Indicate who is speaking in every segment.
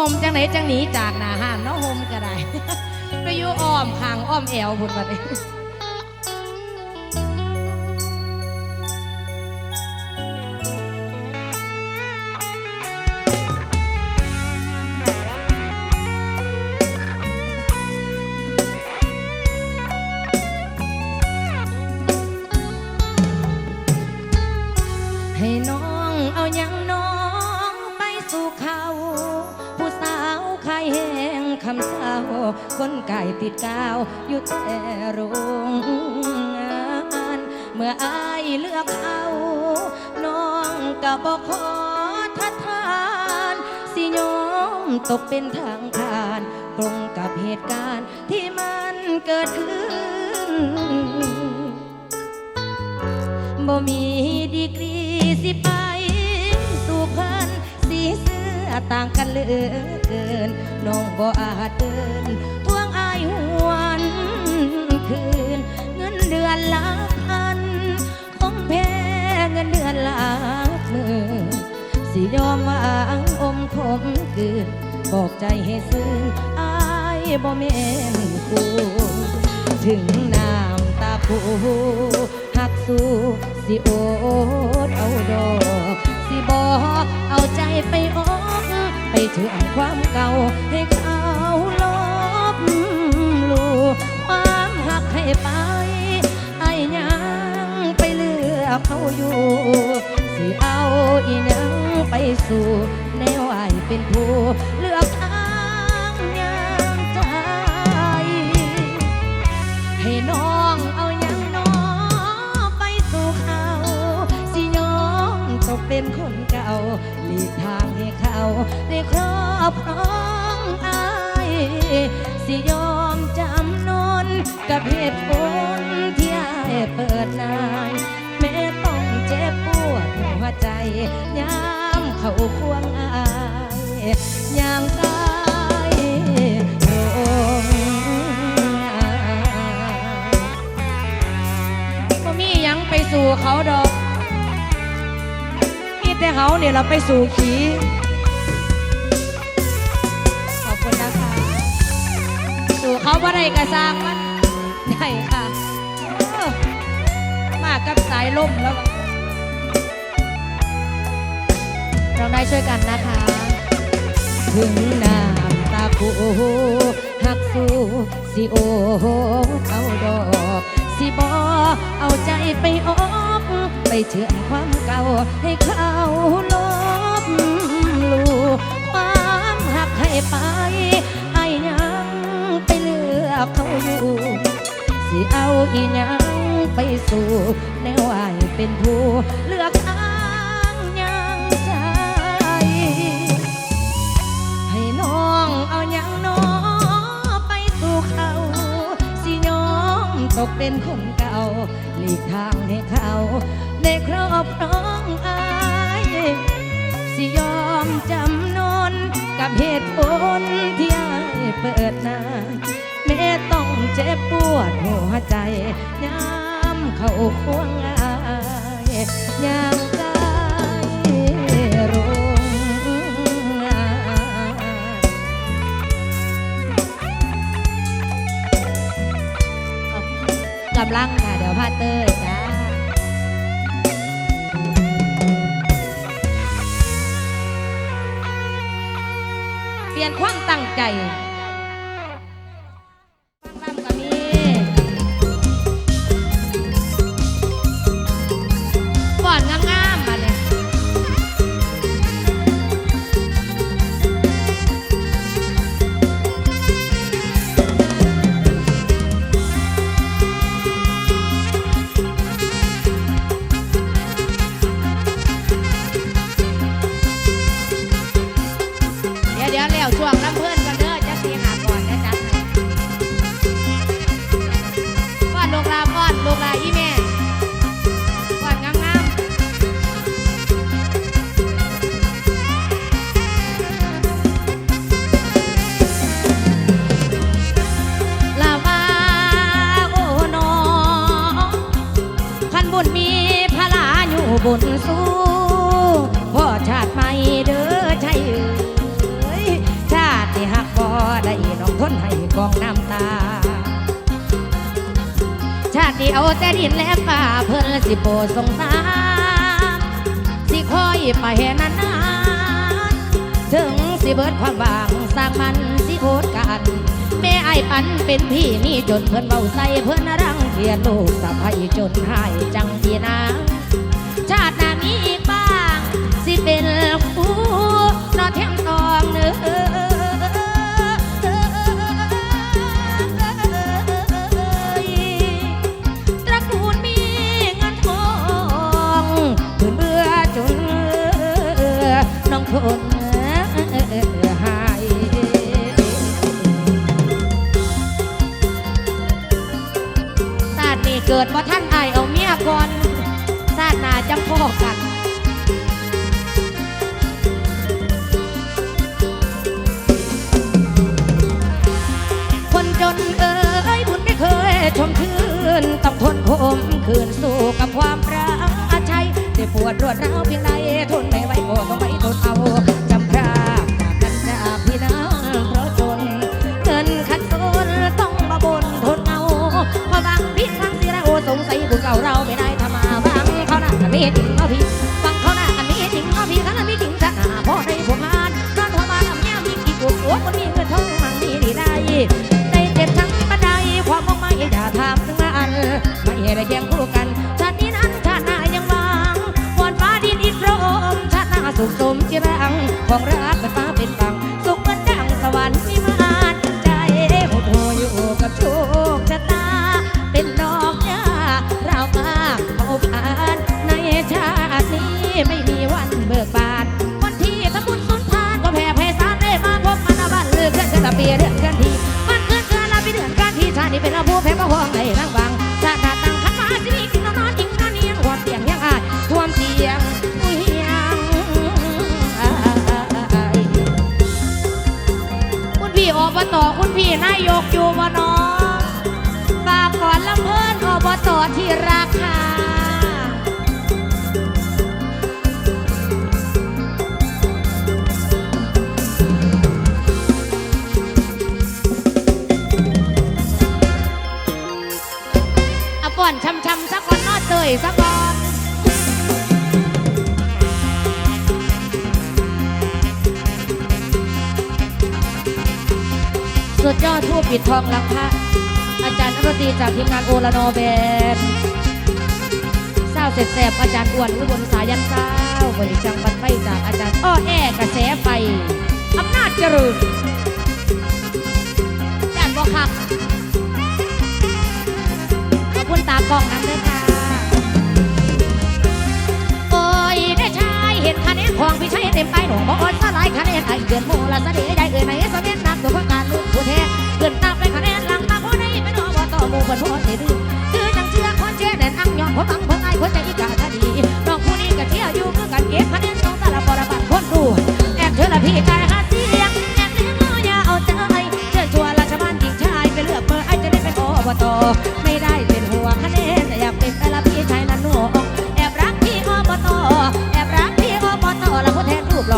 Speaker 1: ห่มจังไหนจังหนีจากหนาห้านเนาะห่มก็ได้ไปอยู่อ้อมขางอ้อมแอวพุ่นบัดนี้ มื่ออายเลือกเอา น้องก็บอกขอทัดทาน สิยอมตกเป็นทางผ่านตรงกับเหตุการณ์ที่มันเกิดขึ้นบ่มีดีกรีสิไปสู่เพันสีเสื้อต่างกันเหลือเกิน น้องบ่อาจเดินทวงอายหวนคืน เงินเดือนละพัน เงินเดือนละหมื่นสิยอมวางอมขมกืนบอกใจให้ซึ้งอายบ่แม่นกูถึงน้ำตาผูหักสู้สิโอดเอาดอก สิบอกเอาใจไปอกไปถึงความเก่าให้เขาลบลูความหักให้ไป เลือกเขาอยู่ สิเอาอีนังไปสู่แนวไอเป็นผู้เลือกทางยังใจ ให้น้องเอาอย่างน้อไปสู่เขา สิยอมตกเป็นคนเก่าหลีกทางให้เขาได้ครอบครองอายสิยอมจำนนกับเหตุผลที่อเปิดนาย หัวใจยามเขาควงอายอย่างกายโรงงามียังไปสู่เขาดอก มีแต่เขาเนี่ยเราไปสู่ขีขอบคุณนะคะ สู่เขาบ่ได้กระสร้างมันได้ค่ะ มากับสายลมแล้ว เราได้ช่วยกันนะคะถึงน้ำตาคูหักสู้สิโอเอาดอก สิบอเอาใจไปอกไปเชื่อมความเก่าให้เขาลบลูความหักให้ไปไอ้ยังไปเลือกเขาอยู่ สิเอาอีหยังไปสู่แนวไอเป็นผู้เลือก ตกเป็นคนเก่าหลีกทางให้เขาได้ครอบครองอายสิยอมจำนนกับเหตุผลที่อายเปิดหน้าแม้ต้องเจ็บปวดหัวใจยามเขาควงอายยามกา กำลังค่ะ เดี๋ยวพาเตอร์จ้าเปลี่ยนความตั้งใจ แต่ดินและฟ้าเพื่อนสิโปรดสงสาร สิคอยไปนานๆถึงสิเบิดความหวังสร้างมันสิโอดกันแม่ไอ้ายปันเป็นพี่นี่จนเพื่อนเบาใส่เพื่อนรังเกียจลูกสะใภ้จนหายจังพี่นางชาติหน้ามีอีกบ้าง สิเป็นผู้นอเทียมตองเนื้อ ทนหายชาตินี้เกิดว่าท่านอายเอาเมียก่อนชาติหน้าจังพ่อกันคนจนเอ้ยบุญไม่เคยชมคืนต้องทนคมคืนสู้กับความรักชัยจะปวดรวดร้าวเพียงใดทนไม่ไหว ก็ต้องไม่ทนเอาจำพรากกันจากพี่น้องเพราะจนเงินขัดสนต้องมาบนทนเอาพอบางพิษบางสิระโอสงสัยบุญเก่าเราไม่ได้ทำมาบางเขาหน้ากันมีจริงก็พี่ฟังเขาหน้ากันมีจริงก็พี่เขาหน้ามีจริงจะหน้าพ่อให้ผมงานนอนหัวมาทำแง่มีกี่กุกโอ้คนมีเงินทองมั่งมีดีได้ได้เจ็บทั้งบันไดความมองไม่อย่าทำถึงงานไม่ได้เคียงคู่กัน ค์ชาติหน้าสุขสมจิรังของรักเป็นฟ้า นายกอยู่บ่น้องฝากก่อนลำเพิ่นอบตที่ราคาเอาป่อนช้ำๆสักก่อนนอเตยสักก่อน สุดยอดผู้ปิดทองหลังพระอาจารย์นรตีจากทีมงานโอลาโนเบนเศร้าเสร็จแสบอาจารย์อ้วนอุบลสายันเศร้าบริจังบันไฟจากอาจารย์อ้อแอกระแสไฟอำนาจเจริญอาจารย์บอกคักขอบคุณตากล้องน้ำด้วยค่ะ ของพี่ชัยเต็มไปหนูบอกอ่อนสลายคะแนนไอเกินโมละสะเดได้เอ่ยไหนสเด็นนักตัวประการลูกผู้แทนเกินนับไปคะแนนหลังมาผู้ใดเป็นอบตหมู่คนหัวเสียดื้อคือจังเชื่อคนเชื่อแน่นอังยอนผมอังเพิ่งไอ้คนใจอีกาคดีน้องผู้นี้ก็เที่ยวอยู่คือกันเก็บคะแนนสองตาละปรบัตคนดูแอบเธอละพี่กายหาเสียงแอบเลี้ยงมือยาเอาใจเชิญชวนราชบัณฑิตชายไปเลือกเบอร์ไอ้จะได้เป็นอบต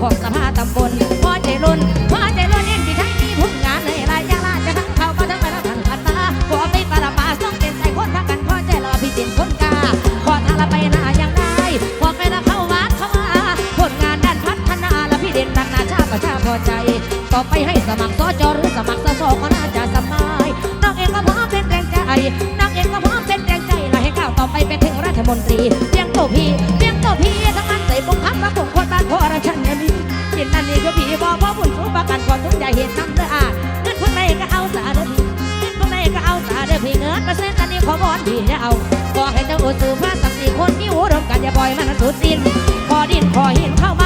Speaker 1: ผู้ นี้ขอบอนดีจะเอาขอให้เจ้าอุตสืบมาสักสี่คนที่หูรวมกันอย่าปล่อยมันสุดสิ้นขอดินขอหินเข้ามา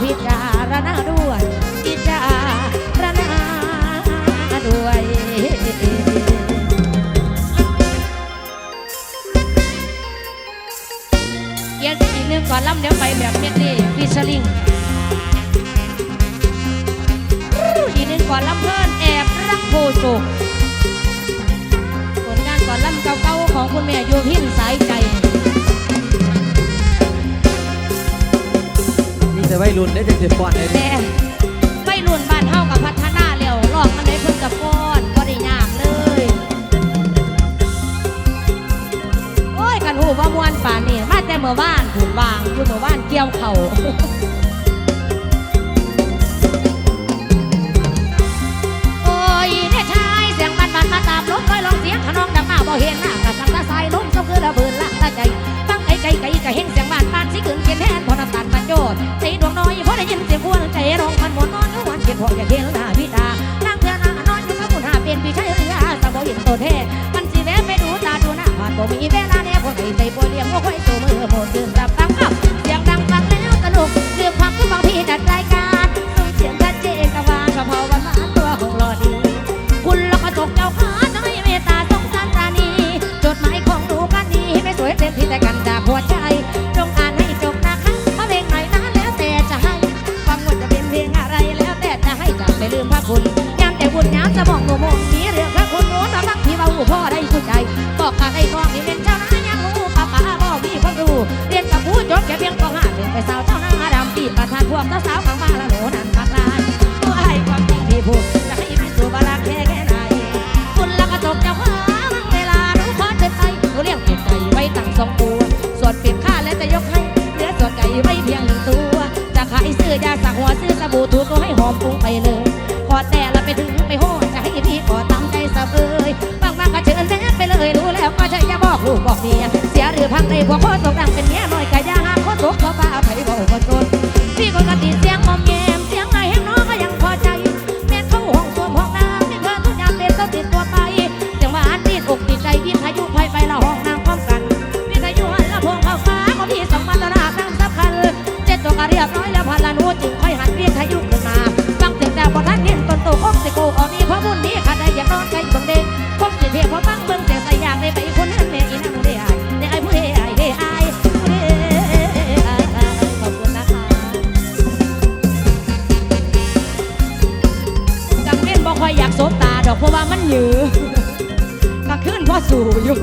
Speaker 1: พิจารณาด้วยพิจารณาด้วยเกียนอีกนึงก่อนล่ำเดี๋ยวไปแบบเม็ดี้ฟิชลิงอีกนึงก่อนล่ำเพื่อนแอบรักโพสุผลงานก่อนล่ำเก่าๆของคุณแม่โยพินสายใจ
Speaker 2: แต่วัยรุ่นได้เด็กเด็กฟอนเลย
Speaker 1: แต่ไม่รุ่นบ้านเฮากับพัฒนาแล้วลอกมันได้เพิ่นกับฟ้อนบ่ได้ยากเลย โอ้ยกันหูว่ามวนป่านนี่มาแต่เมื่อวานถูกวางอยู่เมื่อวานเกี่ยวเข่าโอ้ยแน่ชายเสียงมันมันมาตามลมคอยลองเสียงขนองดังมาบ่เห็นหน้ากะสังตาสายลมสมคือระเบิดละตาใจ นเสียงควใจร้องมันหมดนอนอยู่วันเขียนพออย่าเขียนหน้าพิตานั่งเพื่อนนอนอยู่กับคุณหาเป็นพี่ชายเรือตะโบยินตัวแท้มันสิแวะไปดูตาดูหน้าผ่านบ่มีเวลาแน่พอใจใจป่วยเลี้ยงว่าค่อยตัวมือโมตื่นรับตา ไม่ลืมพระคุณยามแต่บุญยามจะบอกหนูมองมีเรื่องพระคุณโน้นบักพี่เบาพ่อได้สุดใจ บอกกับไอ้น้องที่เป็นเจ้านายังหูป้าป้าบอกมีความรู้เรียนกับผู้จบแค่เพียงปห้าเป็นไปสาวเจ้านาดำปีประธานพวกสาวๆข้างบ้านละหนูนั่นปากลายตัวไอ้ความจริงที่พูดจะให้พิสูจน์ว่ารักแค่แค่ไหนคุณล้วก็จบเจ้าข้างเวลาหนูขอเดินไปหนูเลี้ยงเป็ดไก่ไว้ตั้งสองตัวส่วนเป็ดข้าแล้วจะยกให้เหลือส่วนไก่ไว้เพียงหนึ่งตัวจะขายซื้อยาสักหัวซื้อสบู่ถูก็ให้หอมปรุงไปเลย บอกลูกบอกเมียเสียหรือพังในพวกโคตรดังเป็นเมียน้อยกะยาหาโคตรเขาบ้าไผบอกคนจนพี่คนกติเสีย สู่อยู่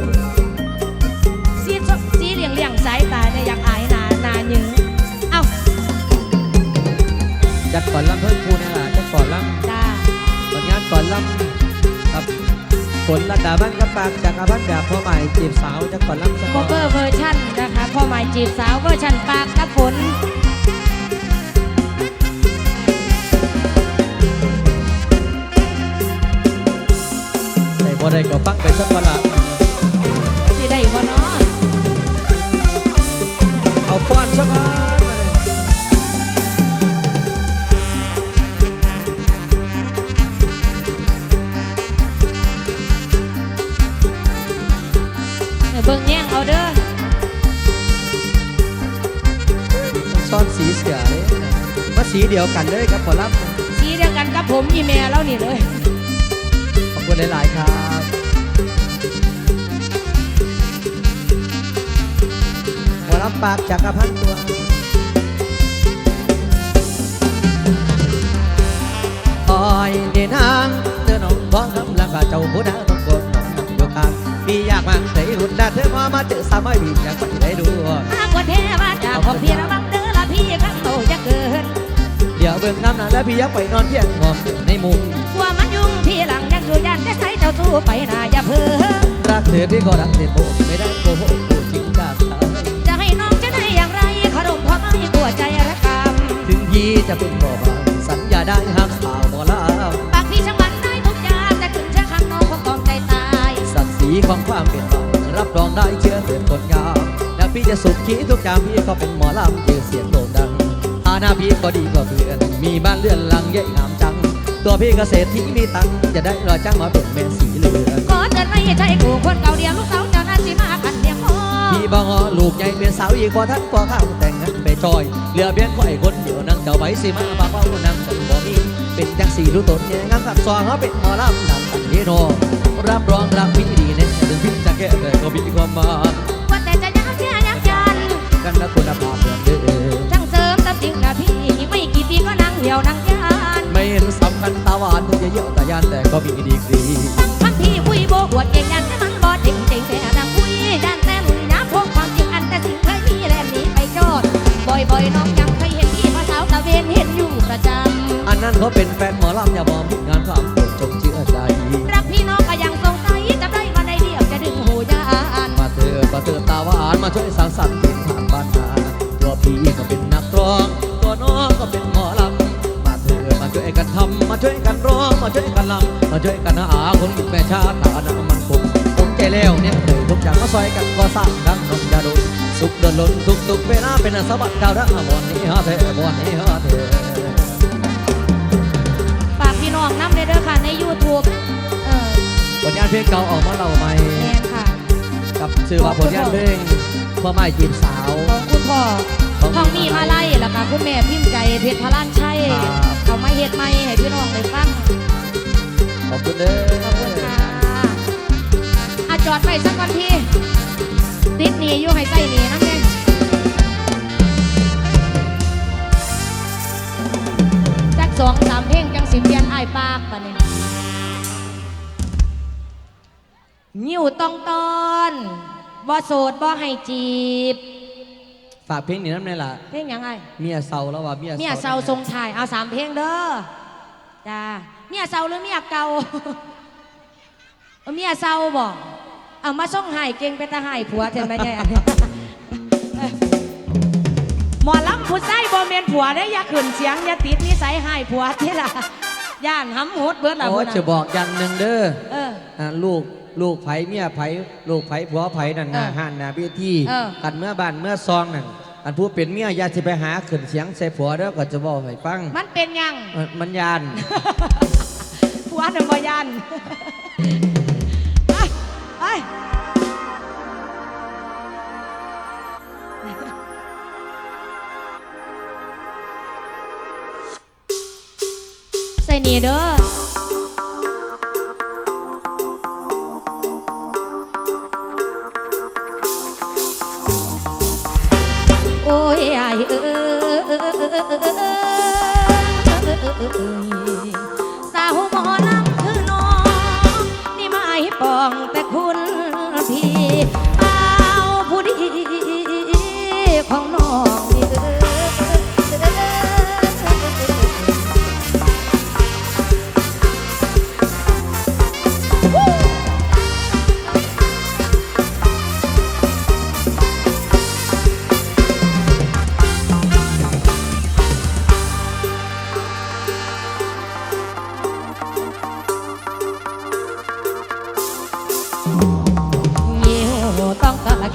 Speaker 1: สีสีเหลี่ยงเหลี่ยงสายตาเนี่ยอยากอายหนาหนาหยือเอ้า
Speaker 2: จัดก่อนลำเพิ่มครูนี่แหละจัดก่อนล
Speaker 1: จ้าำ
Speaker 2: ตอนงานก่อนลำครับฝนระดาบ้านกระปากจากอาบ้านแบบพ่อใหม่จีบสาวจัดก่อนลำส
Speaker 1: โค
Speaker 2: มอง
Speaker 1: เวอร์เวอร์ชันนะคะพ่อหมายจีบสาวเวอร์ชันปากกับฝน
Speaker 2: แต่บ่ได้ก็ฟังไปสักวันละ
Speaker 1: เอา
Speaker 2: ฟ้อนสักวันมาเลย
Speaker 1: เออเบิ่งแย่งเอาเด้อ
Speaker 2: ซ่อนสีเสือเลยมาสีเดียวกันเลยครับขอรับ
Speaker 1: สีเดียวกันกับผมอีเมลแล้วนี่เลย
Speaker 2: ขอบคุณหลาย ๆ ครับ รับปากจากอาพันตัวอ้อยเดนางเดินน้องบ้องน้ำลังกาเจ้าผู้นาต้องกดน้องนั่งอยู่ข้างพี่อยากมาใส่หุ่นดาเธอมามาเจอสาวไม่บีอยากไปได้ดู
Speaker 1: หากว่าเทวาจาขอพี่ระวังเด้อละพี่ข้างโตจะเกิน
Speaker 2: เดี๋ยวเบิ่งน้ำหนาแล้วพี่อยากไปนอนเพียงหอมในมุม
Speaker 1: กลัวมันยุ่งพี่หลังยังอยู่ยันแต่ใส่เจ้าสู้ไปนาอย่าเพ้อ
Speaker 2: รักเธอพี่ก็รักเธอโบไม่ได้โกหก
Speaker 1: วใจระกำ
Speaker 2: ถึงพี่จะเป็นบ่บางสัญญาได้ห้ามสาวบ่ลา
Speaker 1: ปากพี่ช่างมันได้ทุกอย่างแต่ถึงเชื่อครั้งน้องคงต้องใจตาย
Speaker 2: ศักดิ์ศรีของความเป็นเรารับรองได้เชื่อเตือนคนงามและพี่จะสุขขีทุกอย่างพี่ก็เป็นหมอลำชื่อเสียงโด่งดังฐานะพี่ก็ดีกว่าเพื่อนมีบ้านเรือนหลังใหญ่งามจัง ตัวพี่เกษตรที่มีตังค์จะได้รอจ้างมาเป็นแม่สีเหลือง
Speaker 1: ก็เตือนไม่ใช่กูคนเก่าเดียวลูกสาวเจ้านั้นสิมาขันเดียงพ่อ
Speaker 2: พี่บองอลูกใหญ่เป็นสาวอีกกว่าท่านกว่าข้าวแต่งงานไป ซอยเหลือเพียงข่อยคนเดียวนั่งเจ้าไปสิมาบาเป้าผู้นั่งสบอมีเป็นแจังสีรู้ตนเนี่ยงามขับซองเขาเป็นมอลำบนำตันเฮโนรับรองรักพี่ดีเนี่ยถึงพี่จะแก่แต่ก็มีความมา
Speaker 1: ว่าแต่จะยังเชื่ยังจัน
Speaker 2: กันนะคุณภาเหมือนเดิม
Speaker 1: ช่างเสริมทั้งจริงนะ
Speaker 2: พี่
Speaker 1: ไม่กี่ปีก็นั่ง
Speaker 2: เหี่
Speaker 1: ยวนั่งยานไ
Speaker 2: ม่เห็นสำคัญตาหวานถึงจะเยี่ยวแต่ยานแต่ก็มีดีกรีท
Speaker 1: ั้งทั้งที่วุ้ยโบกวดเก่งยัน
Speaker 2: อยน้องยังเคยเห็
Speaker 1: นพี่พระสาตะเวนเห็นอยู่ประจำอ
Speaker 2: ันนั้นเขาเป็นแฟนหมอลำอย่าบองผลงานความโปรดจงเชื่อใจ
Speaker 1: รักพี่น้องก็ยังสงสัยจะได้มานใดเดียวจะดึงหูยาน
Speaker 2: มาเธอมาเธอตาหวานมาช่วยสังสรรค์เทิศทางบ้านนาตัวพี่ก็เป็นนักร้อง ตัวน้องก็เป็นหมอลำมาเธอมาช่วยกันทำมาช่วยกันร้องมาช่วยกันลำมาช่วยกันหาคนแม่ชาติฐานะมันคงผมใจแล้วเนี่ยเธอผมอยากมาซอยกันก็สร้างดังนองยาดู สุขเดินล้นทุกทุกๆเวลาเป็นสบัดดาวดังบอนนี้ฮะเถอะบอนนี้ฮะเถอะ
Speaker 1: ฝากพี่น้องน้ำเลยเด้อค่ะใน YouTube เออ
Speaker 2: ผลงานเพลงเก่าออกมาเล่าใหม่
Speaker 1: แมนค่ะ
Speaker 2: กับชื่อว่าผลงานเพลงเพื่อไม่จีบสาว
Speaker 1: ของคุณพ่อ
Speaker 2: ของ
Speaker 1: ของมีมาไล่แล้วก็คุณแม่พิมพ์ใจเพชรพลานชัย
Speaker 2: ครับ
Speaker 1: เขามาเฮ็ดใหม่ให้พี่น้องได้ฟัง
Speaker 2: ขอบคุณเด้อ
Speaker 1: ขอบคุณค่ะอะจอดไปสักก่อนพี่ ติดหนีอยู่ให้ใส่หนีน้ำเนี่ยจักสองสามเพลงจังสิเปลี่ยนอ้ายปากปะเนี่ยนิ้วต้องตอนบ่โสดบ่ให้จีบ
Speaker 2: ฝากเพลงนี้นั่นไงล่ะ
Speaker 1: เพลงหยังไง
Speaker 2: เมียเศร้าแล้วว่าเมีย
Speaker 1: เมียเซาทรงถ่ายเอาสามเพลงเด้อจ้าเมียเซาหรือเมียเก่าเอาเมียเซาบอก เอามาส่งใหายเก่งไปตาใหายผัวเห็นไหมเนี่ยหมอลำผู้ใส่บ่เมนผัวได้ออย่าขืนเสียงอย่าติดนิสัยใหายผัวที่ละย่านหำหดเบิดละ
Speaker 2: โอ้
Speaker 1: พุ่น
Speaker 2: จะ
Speaker 1: น่ะ
Speaker 2: บอกอย่างหนึ่งเด้อ
Speaker 1: เออ
Speaker 2: อ่าลูกลูกไผเมียไผลูกไผผัวไผนั่นนะ
Speaker 1: เออ
Speaker 2: หันหนาเบี้ยที่
Speaker 1: เออ
Speaker 2: กันเมื่อบ้านเมื่อซองนั่นอันผู้เป็นเมียอยาสิไปหาขึ้นเสียงใส่ผัวเด้อก็จะบอกให้ฟัง
Speaker 1: มันเป็นหยัง
Speaker 2: เออมันยาน
Speaker 1: ผัวน่ะบ่ยันไป ไปใส่นี่เด้อ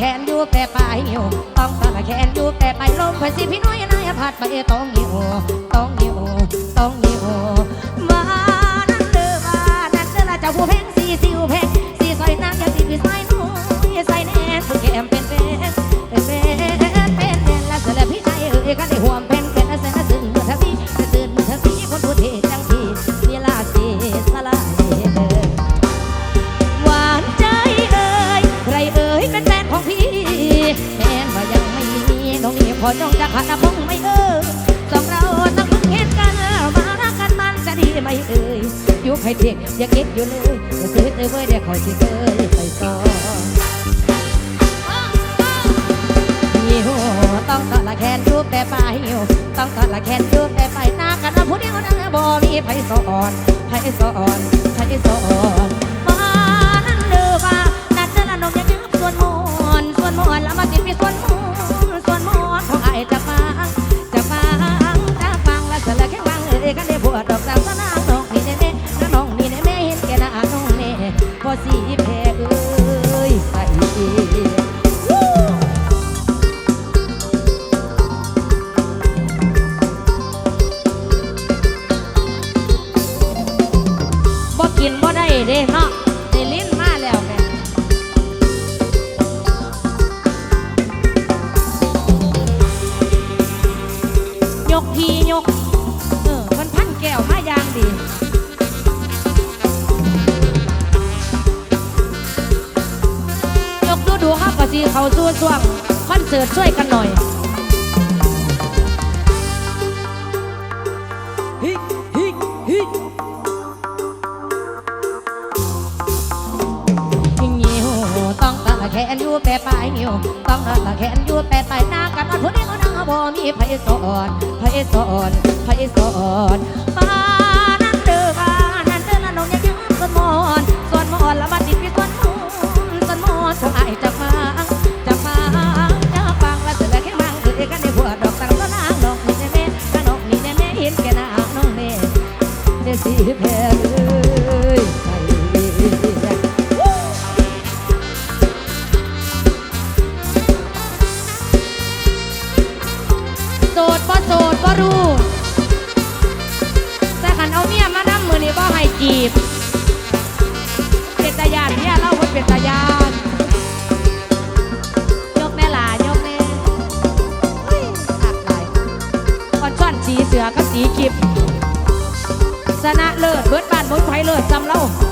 Speaker 1: แขนอยู่แต่ไปลายหิวต้องตะละแขนอยู่แต่ไปลายลมพสิพี่น้อยนายพัดไปต้องหิวต้องหิวต้องหิวมานั่นเด้อมานั่นเด้อละเจ้าผู้แพงสีสิวแพงสีใส่นางยาสีพี่ใส่นุ่ยใส่แน่สุดแก้มเป็นเป็นเป็นเป็นเป็นเป็นละเสร็จแล้วพี่นายเอ้ยกันได้ห่วมเป็น พอจ้องจะขาดคงไม่เอ่ยสองเราต้องพึ่งเห็นกันมารักกันมันจะดีไหมเอ่ยอยู่ให้เด็กอย่าเก็บอยู่เลยอย่าซื้อเตยเว้ยเดี๋ยวคอยสิเคยไปซ้อนหิวต้องตอดละแคนยุบแต่ปลายหิวต้องตอดละแคนยุบแต่ปลายหน้ากันผู้เดียวนั่งบ่มีไผสอนไผสอนไผสอนมานั่นเด้อว่านั่นเด้อละนมอย่ายืบส่วนมอนส่วนมอนแล้วมาสิดมีส่วนมอนส่วน อนของไอ้จะฟังจะฟังจะฟังแล้วเสร็จแล้วแค่ฟังเอ้ยกันได้ปวดดอกสาวสนางน้องนี่แน่ๆน้องนี่แน่แม่เห็นแก่หน้าน้องแน่พอสีแพ้เอ้ ฮินิ้วต้องตะแขนยู่แปะปลายนิ้วต้องตะแขนยู่แปะปลายนากาผู้นี้เขานางบ่มีไผสอนไผสอนไผสอนบ้านั่นเด้อบ้านั่นเด้อนั่นน้องอย่ายืมสอนมอนสอนมอนละมาติดพี่สอนมอนสอนมอนชายจะมา เดสี จำเล่า